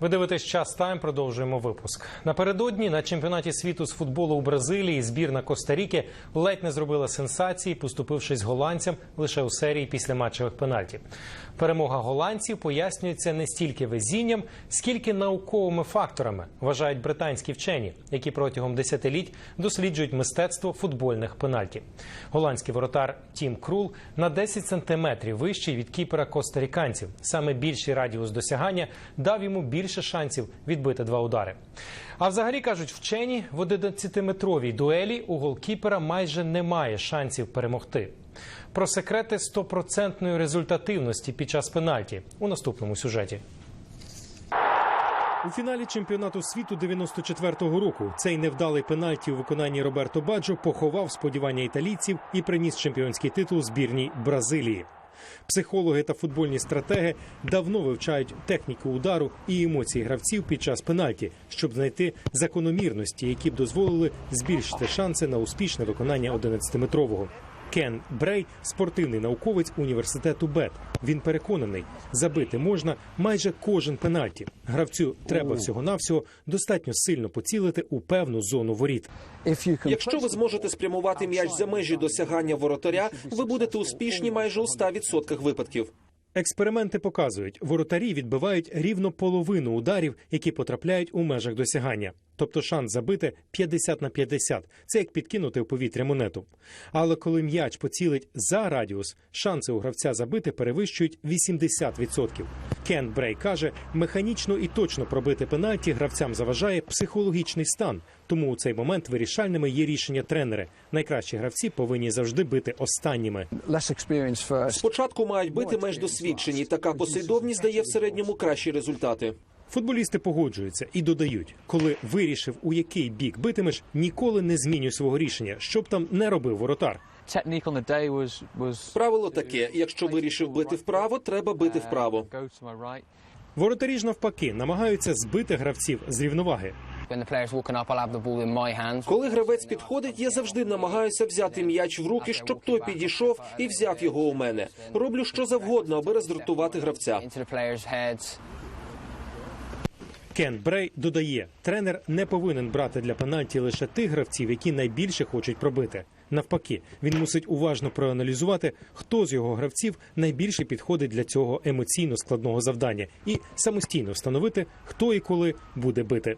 Ви дивитесь час тайм. Продовжуємо випуск. Напередодні на чемпіонаті світу з футболу у Бразилії збірна Коста-Ріки ледь не зробила сенсації, поступившись голландцям лише у серії після матчевих пенальтів. Перемога голландців пояснюється не стільки везінням, скільки науковими факторами, вважають британські вчені, які протягом десятиліть досліджують мистецтво футбольних пенальтів. Голландський воротар Тім Крул на 10 сантиметрів вищий від кіпера костаріканців. Саме більший радіус досягання дав йому більше шансів відбити два удари. А взагалі кажуть вчені, в 11-метровій дуелі у голкіпера майже немає шансів перемогти. Про секрети стопроцентної результативності під час пенальті у наступному сюжеті. У фіналі чемпіонату світу 94-го року цей невдалий пенальті у виконанні Роберто Баджо поховав сподівання італійців і приніс чемпіонський титул збірній Бразилії. Психологи та футбольні стратеги давно вивчають техніку удару і емоції гравців під час пенальті, щоб знайти закономірності, які б дозволили збільшити шанси на успішне виконання 11-метрового. Кен Брей спортивний науковець університету БЕТ. Він переконаний, забити можна майже кожен пенальті. Гравцю треба всього навсього достатньо сильно поцілити у певну зону воріт. Якщо ви зможете спрямувати м'яч за межі досягання воротаря, ви будете успішні майже у 100% випадків. Експерименти показують, воротарі відбивають рівно половину ударів, які потрапляють у межах досягання. Тобто шанс забити 50 на 50. Це як підкинути в повітря монету. Але коли м'яч поцілить за радіус, шанси у гравця забити перевищують 80%. Кен Брей каже, механічно і точно пробити пенальті гравцям заважає психологічний стан. Тому у цей момент вирішальними є рішення тренери. Найкращі гравці повинні завжди бити останніми. Спочатку мають бити меж досвідчені. Така послідовність дає в середньому кращі результати. Футболісти погоджуються і додають, коли вирішив, у який бік битимеш, ніколи не змінюй свого рішення, щоб там не робив воротар. Правило таке: якщо вирішив бити вправо, треба бити вправо. Воротарі ж навпаки намагаються збити гравців з рівноваги. Коли гравець підходить, я завжди намагаюся взяти м'яч в руки, щоб той підійшов і взяв його у мене. Роблю що завгодно, аби роздратувати гравця. Кен Брей додає, тренер не повинен брати для пенальті лише тих гравців, які найбільше хочуть пробити. Навпаки, він мусить уважно проаналізувати, хто з його гравців найбільше підходить для цього емоційно складного завдання, і самостійно встановити, хто і коли буде бити.